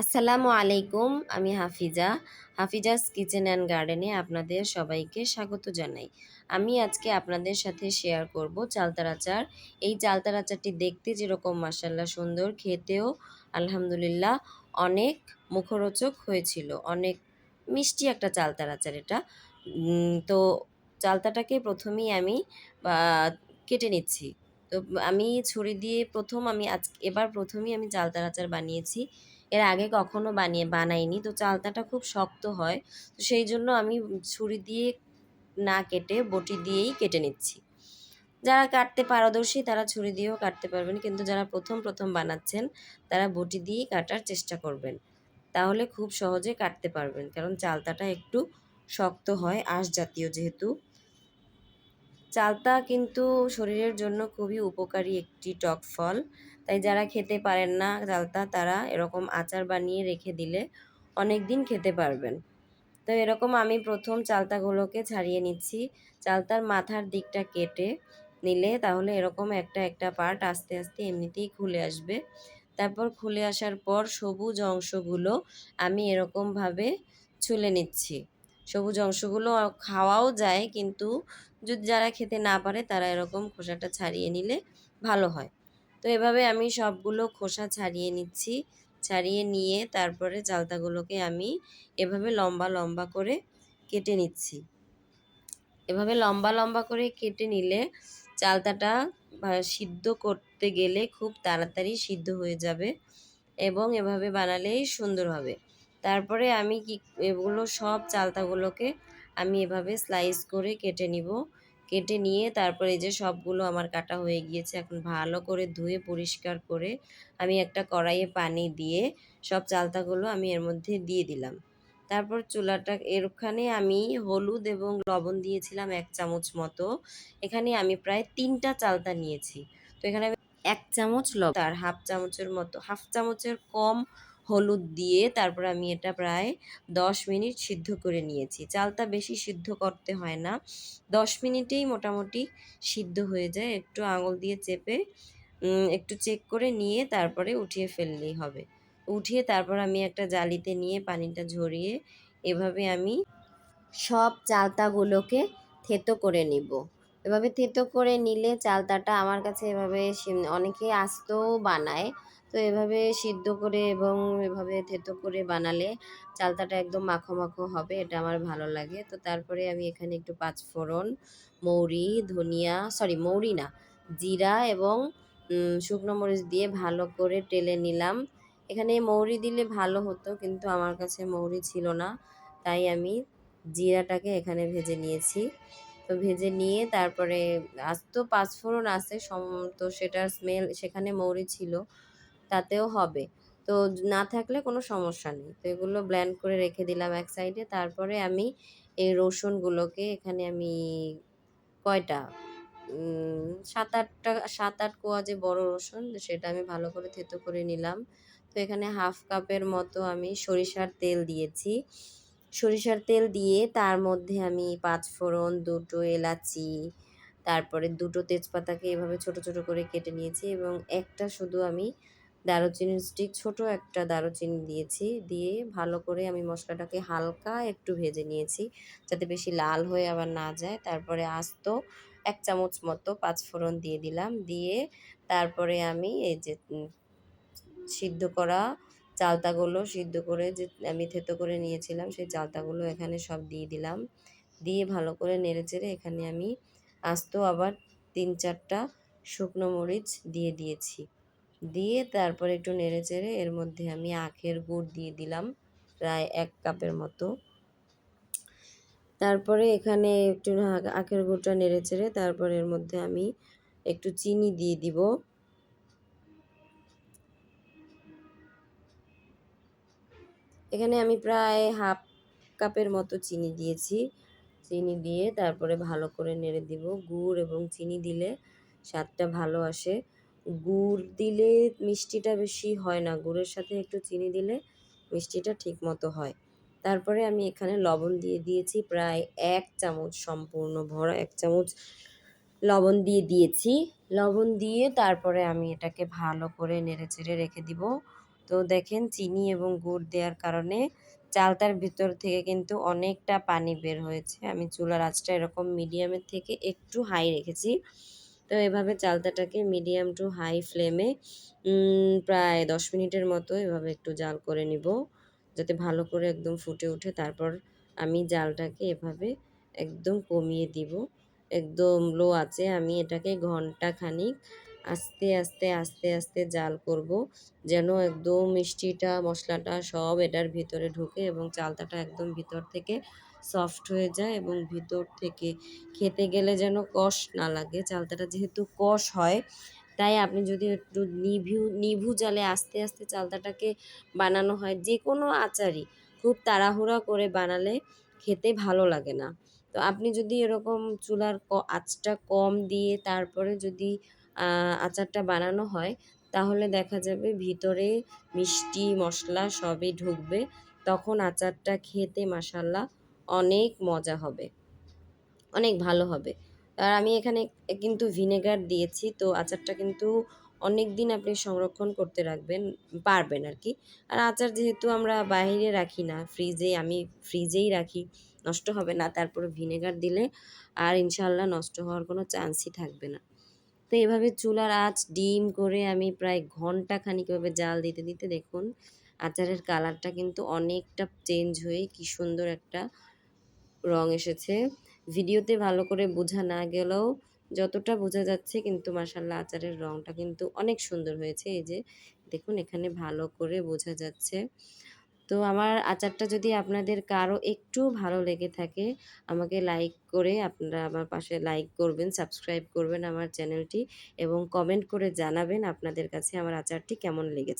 আসসালামু আলাইকুম, আমি হাফিজা। হাফিজাস কিচেন অ্যান্ড গার্ডেনে আপনাদের সবাইকে স্বাগত জানাই। আমি আজকে আপনাদের সাথে শেয়ার করব চালতার আচার এই চালতার আচারটি দেখতে যেরকম মাসাল্লাহ সুন্দর, খেতেও আলহামদুলিল্লাহ অনেক মুখরোচক হয়েছিল। অনেক মিষ্টি একটা চালতার আচার এটা। তো চালতাটাকে প্রথমেই আমি কেটে নিচ্ছি। তো আমি ছুরি দিয়ে প্রথম আমি আজ, এবার প্রথমেই আমি চালতার আচার বানিয়েছি। এর আগে কখনো বানিয়ে, বানাইনি। তো চালতাটা খুব শক্ত হয়। তো সেই জন্য আমি ছুরি দিয়ে না কেটে বটি দিয়েই কেটে নিচ্ছি। যারা কাটতে পারদর্শী তারা ছুরি দিয়েও কাটতে পারবেন। কিন্তু যারা প্রথম প্রথম বানাচ্ছেন, তারা বটি দিয়েই কাটার চেষ্টা করবেন। তাহলে খুব সহজে কাটতে পারবেন। কারণ চালতাটা একটু শক্ত হয় আঁশ জাতীয় যেহেতু। চালতা কিন্তু শরীরের জন্য খুবই উপকারী একটি টক ফল। তাই যারা খেতে পারেন না চালতা তারা এরকম আচার বানিয়ে রেখে দিলে অনেক দিন খেতে পারবেন। তো এরকম আমি প্রথম চালতাগুলোকে ছাড়িয়ে নিচ্ছি। চালতার মাথার দিকটা কেটে নিলে তাহলে এরকম একটা একটা পার্ট আস্তে আস্তে এমনিতেই খুলে আসবে। তারপর খুলে আসার পর সবুজ অংশগুলো আমি এরকমভাবে ছুলে নিচ্ছি। সবুজ অংশগুলো খাওয়াও যায় কিন্তু যদি যারা খেতে না পারে তারা এরকম খোসাটা ছাড়িয়ে নিলে ভালো হয়। তো এভাবে আমি সবগুলো খোসা ছাড়িয়ে নিচ্ছি, ছাড়িয়ে নিয়ে তারপরে চালতাগুলোকে আমি এভাবে লম্বা লম্বা করে কেটে নিচ্ছি। এভাবে লম্বা লম্বা করে কেটে নিলে চালতাটা সিদ্ধ করতে গেলে খুব তাড়াতাড়ি সিদ্ধ হয়ে যাবে এবং এভাবে বানালেই সুন্দর হবে। তারপরে আমি কি, এগুলো সব চালতাগুলোকে আমি এভাবে স্লাইস করে কেটে নিব। কেটে নিয়ে তারপরে এই যে সবগুলো আমার কাটা হয়ে গিয়েছে, এখন ভালো করে ধুয়ে পরিষ্কার করে আমি একটা কড়াইয়ে পানি দিয়ে সব চালতাগুলো আমি এর মধ্যে দিয়ে দিলাম। তারপর চুলাটা, এরখানে আমি হলুদ এবং লবণ দিয়েছিলাম এক চামচ মতো। এখানে আমি প্রায় তিনটা চালতা নিয়েছি। তো এখানে এক চামচ লবণ, আর হাফ চামচের মতো, হাফ চামচের কম হলুদ দিয়ে তারপর আমি এটা প্রায় দশ মিনিট সিদ্ধ করে নিয়েছি। চালটা বেশি সিদ্ধ করতে হয় না। দশ মিনিটেই মোটামুটি সিদ্ধ হয়ে যায়। একটু আঙুল দিয়ে চেপে একটু চেক করে নিয়ে তারপরে উঠিয়ে ফেললেই হবে। উঠিয়ে তারপর আমি একটা জালিতে নিয়ে পানিটা ঝরিয়ে এভাবে আমি সব চালতাগুলোকে থেতো করে নিব। এভাবে থেতো করে নিলে চালতাটা আমার কাছে এভাবে অনেকে আস্তও বানায়। তো এভাবে সিদ্ধ করে এবং এভাবে থেতো করে বানালে চালতাটা একদম মাখো মাখো হবে, এটা আমার ভালো লাগে। তো তারপরে আমি এখানে একটু পাঁচফোড়ন, মৌরি, ধনিয়া সরি মৌরি না, জিরা এবং শুকনো মরিচ দিয়ে ভালো করে টেলে নিলাম। এখানে মৌরি দিলে ভালো হতো কিন্তু আমার কাছে মৌরি ছিল না, তাই আমি জিরাটাকে এখানে ভেজে নিয়েছি। তো ভেজে নিয়ে তারপরে আজ তো পাঁচফোড়ন আছে, সম, তো সেটার স্মেল সেখানে মৌরি ছিল। তাতেও হবে। তো না থাকলে কোনো সমস্যা নেই। তো এগুলো ব্ল্যান্ড করে রেখে দিলাম এক সাইডে তারপরে আমি এই রসুনগুলোকে এখানে আমি কয়টা? সাত আটটা, সাত আট কোয়া যে বড় রসুন, সেটা আমি ভালো করে থেতো করে নিলাম। তো এখানে হাফ কাপের মতো আমি সরিষার তেল দিয়েছি। সরিষার তেল দিয়ে তার মধ্যে আমি পাঁচ ফোড়ন, দুটো এলাচি, তারপরে দুটো তেজপাতাকে এভাবে ছোট ছোট করে কেটে নিয়েছি এবং একটা শুধু আমি দারুচিনির স্টিক ছোট একটা দারুচিনি দিয়েছি। দিয়ে ভালো করে আমি মশলাটাকে হালকা একটু ভেজে নিয়েছি, যাতে বেশি লাল হয়ে আবার না যায়। তারপরে আস্ত এক চামচ মতো পাঁচফোড়ন দিয়ে দিলাম। দিয়ে তারপরে আমি এই যে সিদ্ধ করা চালতাগুলো সিদ্ধ করে যে, আমি থেতো করে নিয়েছিলাম, সেই চালতাগুলো এখানে সব দিয়ে দিলাম। দিয়ে ভালো করে নেড়ে চেড়ে এখানে আমি আস্ত আবার তিন চারটা শুকনো মরিচ দিয়ে দিয়েছি। দিয়ে তারপর একটু নেড়ে চেড়ে এর মধ্যে আমি আখের গুড় দিয়ে দিলাম প্রায় এক কাপের মতো। তারপরে এখানে একটু আখের গুড়টা নেড়ে চেড়ে তারপর এর মধ্যে আমি একটু চিনি দিয়ে দিব। এখানে আমি প্রায় হাফ কাপের মতো চিনি দিয়েছি। চিনি দিয়ে তারপরে ভালো করে নেড়ে দিব। গুড় এবং চিনি দিলে স্বাদটা ভালো আসে। গুড় দিলে মিষ্টিটা বেশি হয় না। গুড়ের সাথে একটু চিনি দিলে মিষ্টিটা ঠিক মতো হয়। তারপরে আমি এখানে লবণ দিয়ে দিয়েছি প্রায় এক চামচ সম্পূর্ণ ভরা, এক চামচ লবণ দিয়ে দিয়েছি। লবণ দিয়ে তারপরে আমি এটাকে ভালো করে নেড়ে চেড়ে রেখে দিব। তো দেখেন চিনি এবং গুড় দেওয়ার কারণে চালতার ভিতর থেকে কিন্তু অনেকটা পানি বের হয়েছে। আমি চুলার আঁচটা এরকম মিডিয়ামের থেকে একটু হাই রেখেছি। তো এভাবে চালতাটাকে মিডিয়াম টু হাই ফ্লেমে প্রায় দশ মিনিটের মতো এভাবে একটু জাল করে নিব, যাতে ভালো করে একদম ফুটে ওঠে। তারপর আমি জালটাকে এভাবে একদম কমিয়ে দিব। একদম লো আছে আমি এটাকে ঘণ্টা খানিক আস্তে আস্তে আস্তে আস্তে জাল করব, যেন একদম মিষ্টিটা, মশলাটা সব এটার ভিতরে ঢুকে এবং চালতাটা একদম ভিতর থেকে সফট হয়ে যায় এবং ভিতর থেকে খেতে গেলে যেন কষ না লাগে, চালতাটা যেহেতু কষ হয়, তাই আপনি যদি একটু নিভু নিভু জালে আস্তে আস্তে চালতাটাকে বানানো হয় যে কোনো আচারই, খুব তাড়াহুড়া করে বানালে খেতে ভালো লাগে না। তো আপনি যদি এরকম চুলার আঁচটা কম দিয়ে তারপরে যদি আচারটা বানানো হয়, তাহলে দেখা যাবে ভিতরে মিষ্টি, মশলা সবই ঢুকবে, তখন আচারটা খেতে মাসাল্লাহ অনেক মজা হবে। অনেক ভালো হবে। আর আমি এখানে কিন্তু ভিনেগার দিয়েছি, তো আচারটা কিন্তু অনেক দিন আপনি সংরক্ষণ করতে রাখবেন, পারবেন আর কি আর আচার যেহেতু আমরা বাইরে রাখি না, ফ্রিজে আমি ফ্রিজেই রাখি, নষ্ট হবে না, তারপরে ভিনেগার দিলে আর ইনশাল্লাহ নষ্ট হওয়ার কোনো চান্সই থাকবে না। তো এভাবে চুলার আঁচ, ডিম করে আমি প্রায় ঘণ্টা খানিক এভাবে জাল দিতে দিতে দেখুন, আচারের কালারটা কিন্তু অনেকটা চেঞ্জ হয়ে কি সুন্দর একটা রং এসেছে। ভিডিওতে ভালো করে বোঝা না গেলেও যতটা বোঝা যাচ্ছে কিন্তু মাসাল্লাহ আচারের রংটা কিন্তু অনেক সুন্দর হয়েছে। এই যে দেখুন এখানে ভালো করে বোঝা যাচ্ছে। তো আমার আচারটা যদি আপনাদের কারও একটু ভালো লেগে থাকে, আমাকে লাইক করে আপনারা আমার পাশে লাইক করবেন সাবস্ক্রাইব করবেন আমার চ্যানেলটি এবং কমেন্ট করে জানাবেন আপনাদের কাছে আমার আচারটি কেমন লেগেছে।